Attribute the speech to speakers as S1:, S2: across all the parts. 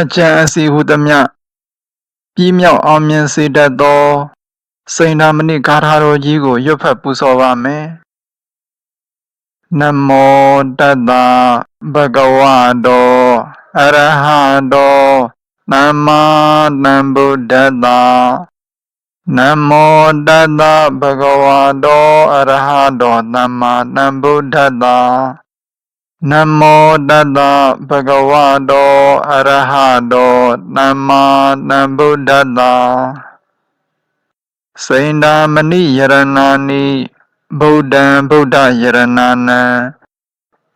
S1: အကြံအစီဟုသမျှပြီးမြောက်အောင်မြင်စေတတ်သောစိန်ဓာမဏိဂါထာတော်ကြီးကိုရွတ်ဖတ်ပူဇော်ပါမယ်နမောတတ္တဗဂဝတောအရဟတောသမ္မာသမ္ဗုဒ္ဓတ္တနမောတတ္တဗဂဝတောအရဟတောသမ္မာသမ္ဗုဒ္ဓတ္တ နမောတတ္တဗဂဝတောအရဟတောသမ္မာသမ္ဗုဒ္ဓတ္တစိန္ဒာမဏိယရဏာနိဗုဒ္ဓံဗုဒ္ဓယရဏာနံ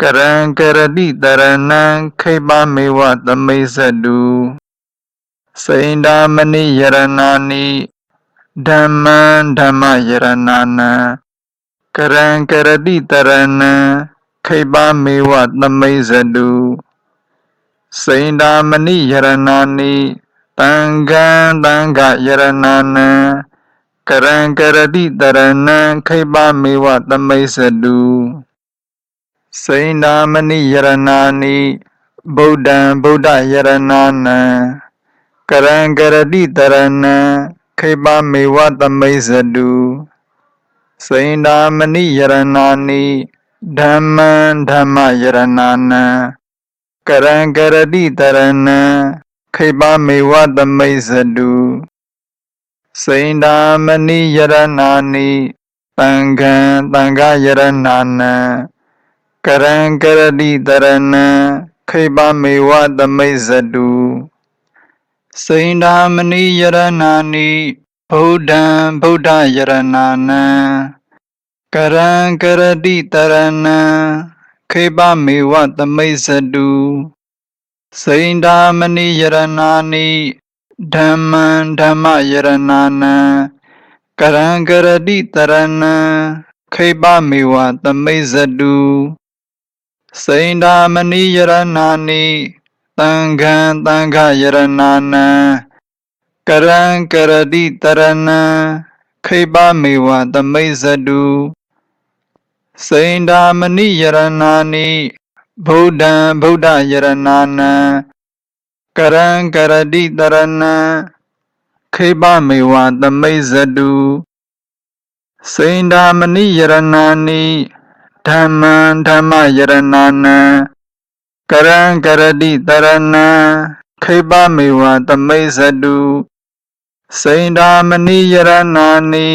S1: ကရံကရတိတရဏံခိပမေဝသမိစ္ဆတုစိန္ဒာမဏိယရဏာနိဓမ္မံဓမ္မယရဏာနံကရံကရတိတရဏံ ခိပမေဝသမိစ္ဆတုစိန္ဒာမဏိယရဏာနိတံဃံတံဃယရဏာနံကရံကရတိတရဏံခိပမေဝသမိစ္ဆတုစိန္ဒာမဏိယရဏာနိဗုဒ္ဓံဗုဒ္ဓယရဏာနံကရံကရတိတရဏံခိပမေဝသမိစ္ဆတုစိန္ဒာမဏိယရဏာနိ ဓမ္မံဓမ္မယရဏာနံကရံကရတိတရဏံခိပမေဝသမိစ္ဆတုစိန္ဒာမဏိယရဏာနိတံဃံတံဃယရဏာနံကရံကရတိတရဏံခိပမေဝသမိစ္ဆတုစိန္ဒာမဏိယရဏာနိဗုဒ္ဓံဗုဒ္ဓယရဏာနံ ကရံကရတိတရဏံခိပမေဝသမိစ္ဆတုစိန္ဒာမဏိယရဏာနိဓမ္မံဓမ္မယရဏာနံကရံကရတိတရဏံခိပမေဝသမိစ္ဆတုစိန္ဒာမဏိယရဏာနိတံဃံတံဃယရဏာနံကရံကရတိတရဏံခိပမေဝသမိစ္ဆတု စိန္ဒာမဏိယရဏာနိဗုဒ္ဓံဗုဒ္ဓယရဏာနံကရံကရတိတရဏံခိပမေဝသမိစ္ဆတုစိန္ဒာမဏိယရဏာနိဓမ္မံဓမ္မယရဏာနံကရံကရတိတရဏံခိပမေဝသမိစ္ဆတုစိန္ဒာမဏိယရဏာနိ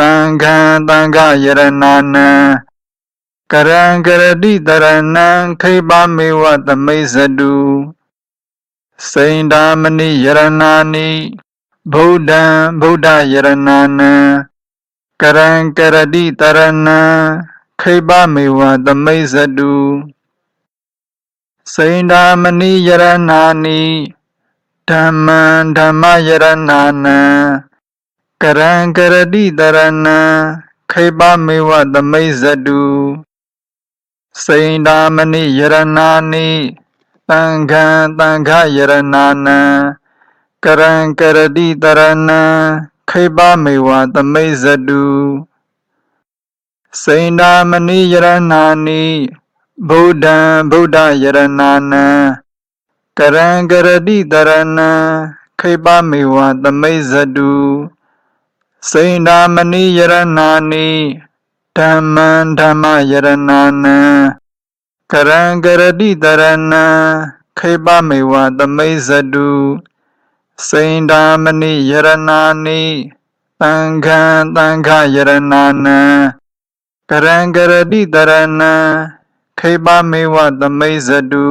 S1: တံဃံတံဃယရဏာနံကရံကရတိတရဏံခိပမေဝသမိစ္ဆတုစိန္ဒာမဏိယရဏာနိဗုဒ္ဓံဗုဒ္ဓယရဏာနံကရံကရတိတရဏံခိပမေဝသမိစ္ဆတုစိန္ဒာမဏိယရဏာနိဓမ္မံဓမ္မယရဏာနံ ကရံကရတိတရဏံခိပမေဝသမိစ္ဆတုစိန္ဒာမဏိယရဏာနိတံဃံတံဃယရဏာနံကရံကရတိတရဏံခိပမေဝသမိစ္ဆတုစိန္ဒာမဏိယရဏာနိဗုဒ္ဓံဗုဒ္ဓယရဏာနံကရံကရတိတရဏံခိပမေဝသမိစ္ဆတု စိန္ဒာမဏိယရဏာနိဓမ္မံဓမ္မယရဏာနံကရံကရတိတရဏံခိပမေဝသမိစ္ဆတုစိန္ဒာမဏိယရဏာနိတံဃံတံဃယရဏာနံကရံကရတိတရဏံခိပမေဝသမိစ္ဆတု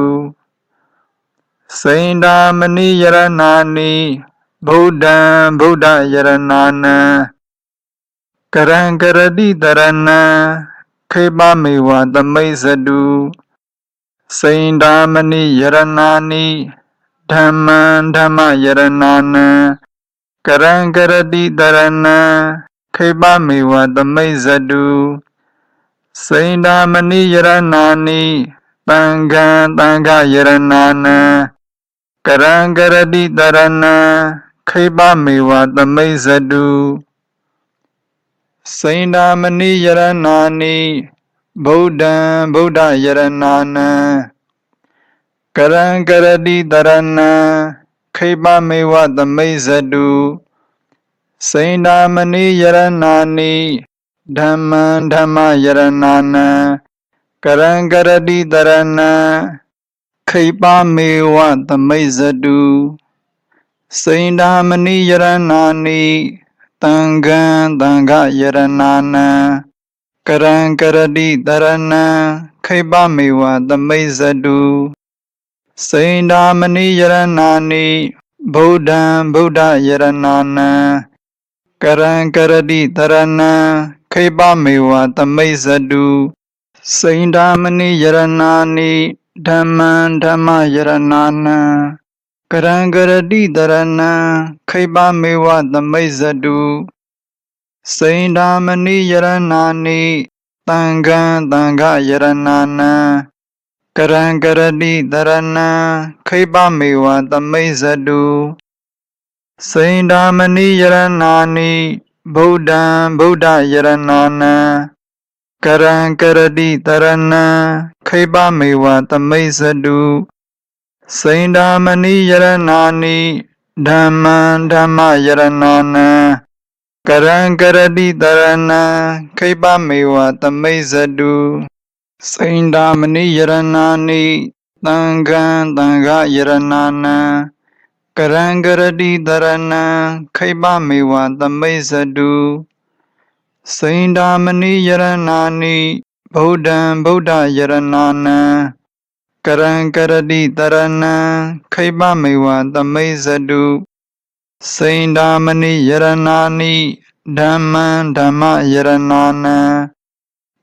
S1: စိန္ဒာမဏိယရဏာနိ ဗုဒ္ဓံဗုဒ္ဓယရဏာနံကရံကရတိတရဏံခိပမေဝသမိစ္ဆတုစိန္ဒာမဏိယရဏာနိဓမ္မံဓမ္မယရဏာနံကရံကရတိတရဏံခိပမေဝသမိစ္ဆတုစိန္ဒာမဏိယရဏာနိတံဃံတံဃယရဏာနံကရံကရတိတရဏံ ခိပမေဝသမိစ္ဆတုစိန္ဒာမဏိယရဏာနိဗုဒ္ဓံဗုဒ္ဓယရဏာနံကကရံကရတိတရဏံခိပမေဝသမိဇတုစိန္ဒာမဏိယရဏာနိဓမ္မံဓမ္မယရဏာနံကရံကရတိတရဏံခိပမေဝသမိဇတု စိန္ဒာမဏိယရဏာနိတံဃံတံဃယရဏာနံကရံကရတိတရဏံခိပမေဝသမိဇတုစိန္ဒာမဏိယရဏာနိဗုဒ္ဓံဗုဒ္ဓယရဏာနံကရံကရတိတရဏံခိပမေဝသမိဇတုစိန္ဒာမဏိယရဏာနိဓမ္မံဓမ္မယရဏာနံ ကရံကရတိတရဏံခိပမေဝသမိဇတုစိန္ဒာမဏိယရဏာနိတံဃံတံဃယရဏာနံကရံကရတိတရဏံခိပမေဝသမိဇတုစိန္ဒာမဏိယရဏာနိဗုဒ္ဓံဗုဒ္ဓယရဏာနံကရံကရတိတရဏံခိပမေဝသမိဇတု စိန္ဒာမဏိယရဏာနိဓမ္မံဓမ္မယရဏာနံကရံကရတိတရဏံခိပမေဝသမိဇတုစိန္ဒာမဏိယရဏာနိတံဃံတံဃယရဏာနံကရံကရတိတရဏံခိပမေဝသမိဇတုစိန္ဒာမဏိယရဏာနိဗုဒ္ဓံဗုဒ္ဓယရဏာနံ ကရံကရတိတရဏံခိပမေဝသမိဇတုစိန္ဒာမဏိယရဏာနိဓမ္မံဓမ္မယရဏာနံ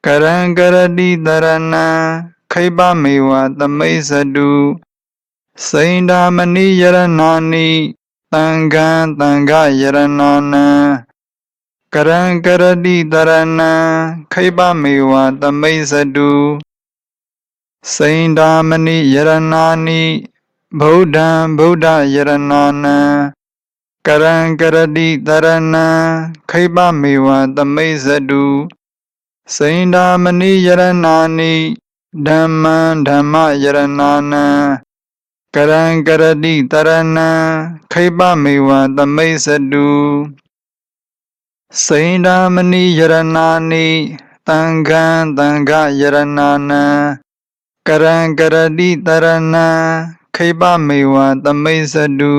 S1: ကရံကရတိတရဏံခိပမေဝသမိဇတုစိန္ဒာမဏိယရဏာနိတံဃံတံဃယရဏာနံကရံကရတိတရဏံခိပမေဝသမိဇတု စိန္ဒာမဏိယရဏာနိဗုဒ္ဓံဗုဒ္ဓယရဏာနံကရံကရတိတရဏံခိပမေဝသမိဇတုစိန္ဒာမဏိယရဏာနိဓမ္မံဓမ္မယရဏာနံကရံကရတိတရဏံခိပမေဝသမိဇတုစိန္ဒာမဏိယရဏာနိတံဃံတံဃယရဏာနံ ကရံကရတိတရဏံခိပမေဝသမိဇတု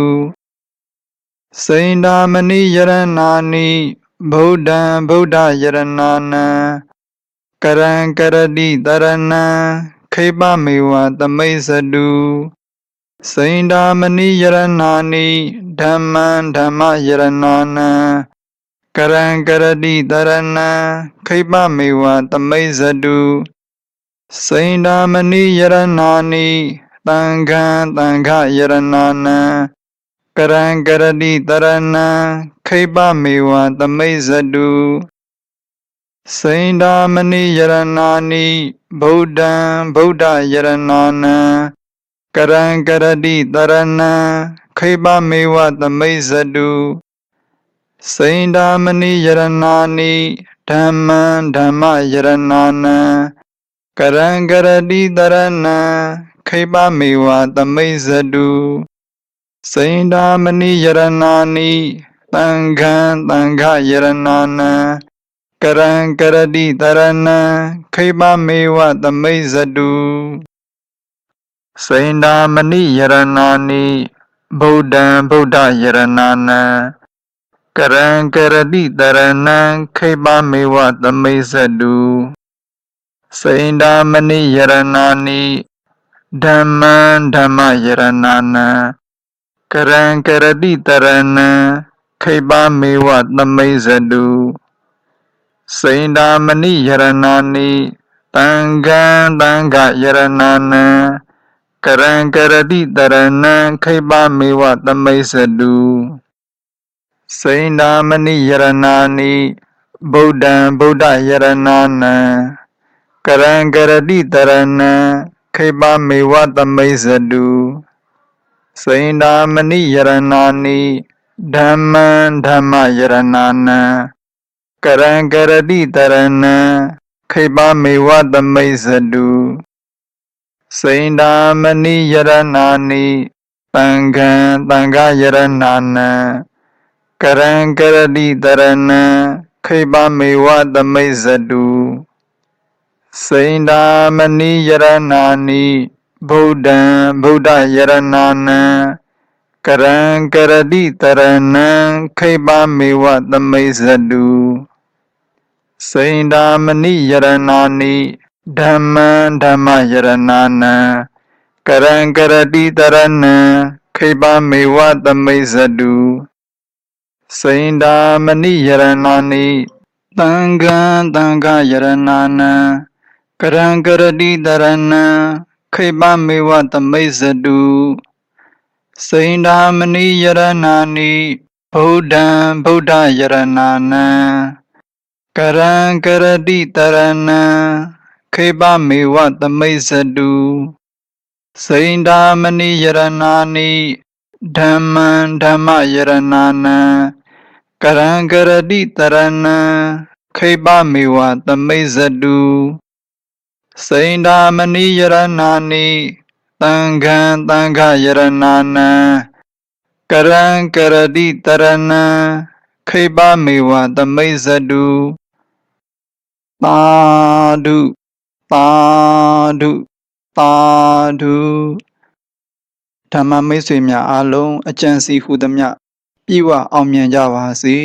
S1: စိန္ဒာမဏိယရဏာနိဗုဒ္ဓံဗုဒ္ဓယရဏာနံကရံကရတိတရဏံခိပမေဝသမိဇတုစိန္ဒာမဏိယရဏာနိဓမ္မံဓမ္မယရဏာနံကရံကရတိတရဏံခိပမေဝသမိဇတု စိန္ဒာမဏိယရဏာနိတံဃံတံဃယရဏာနံကရံကရတိတရဏံခိပမေဝသမိဇတုစိန္ဒာမဏိယရဏာနိဗုဒ္ဓံဗုဒ္ဓယရဏာနံကရံကရတိတရဏံခိပမေဝသမိဇတုစိန္ဒာမဏိယရဏာနိဓမ္မံဓမ္မယရဏာနံ ကရံကရတိတရဏံခိပမေဝသမိဇတုစိန္ဒာမဏိယရဏာနိတံဃံတံဃယရဏာနံကရံကရတိတရဏံခိပမေဝသမိဇတုစိန္ဒာမဏိယရဏာနိဗုဒ္ဓံဗုဒ္ဓယရဏာနံကရံကရတိတရဏံခိပမေဝသမိဇတု စိန္ဒာမဏိယရဏာနိဓမ္မံဓမ္မယရဏာနံကရံကရတိတရဏံခိပမေဝသမိဇတုစိန္ဒာမဏိယရဏာနိတံဃံတံဃယရဏာနံကရံကရတိတရဏံခိပမေဝသမိဇတုစိန္ဒာမဏိယရဏာနိဗုဒ္ဓံဗုဒ္ဓယရဏာနံ ကရံကရတိတရဏံခိပမေဝသမိဇတုစိန္ဒာမဏိယရဏာနိဓမ္မံဓမ္မယရဏာနံကရံကရတိတရဏံခိပမေဝသမိဇတုစိန္ဒာမဏိယရနာနိတံခံတံဃယရနာနံကရံကရတိတရဏံခိပမေဝသမိစ္ဆတု စိန္ဒာမဏိယရနာနိဗုဒ္ဓံဗုဒ္ဓယရနာနံကရံကရတိတရဏံခိပမေဝသမိစ္ဆတုစိန္ဒာမဏိယရနာနိဓမ္မံဓမ္မယရနာနံကရံကရတိတရဏံခိပမေဝသမိစ္ဆတုစိန္ဒာမဏိယရနာနိသံဃံသံဃယရနာနံ ကရံကရတိတရဏံခိပမေဝသမိစ္ဆတုစိန္ဒာမဏိယရနာနိဗုဒ္ဓံဗုဒ္ဓယရနာနံကရံကရတိတရဏံခေပမေဝသမိစ္ဆတုစိန္ဒာမဏိယရနာနိဓမ္မံဓမ္မယရနာနံကရံကရတိတရဏံခေပမေဝသမိစ္ဆတု စိန္ဒာမဏိယရနာနိသံဃံသံဃယရနာနံကရံကရတိတရဏံခေပမေဝသမိစ္ဆတုသာဓုသာဓုသာဓုဓမ္မမိတ်ဆွေများအားလုံးအကျင့်စီဟုသမျှပြည့်ဝအောင်မြင်ကြပါစေ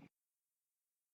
S1: ။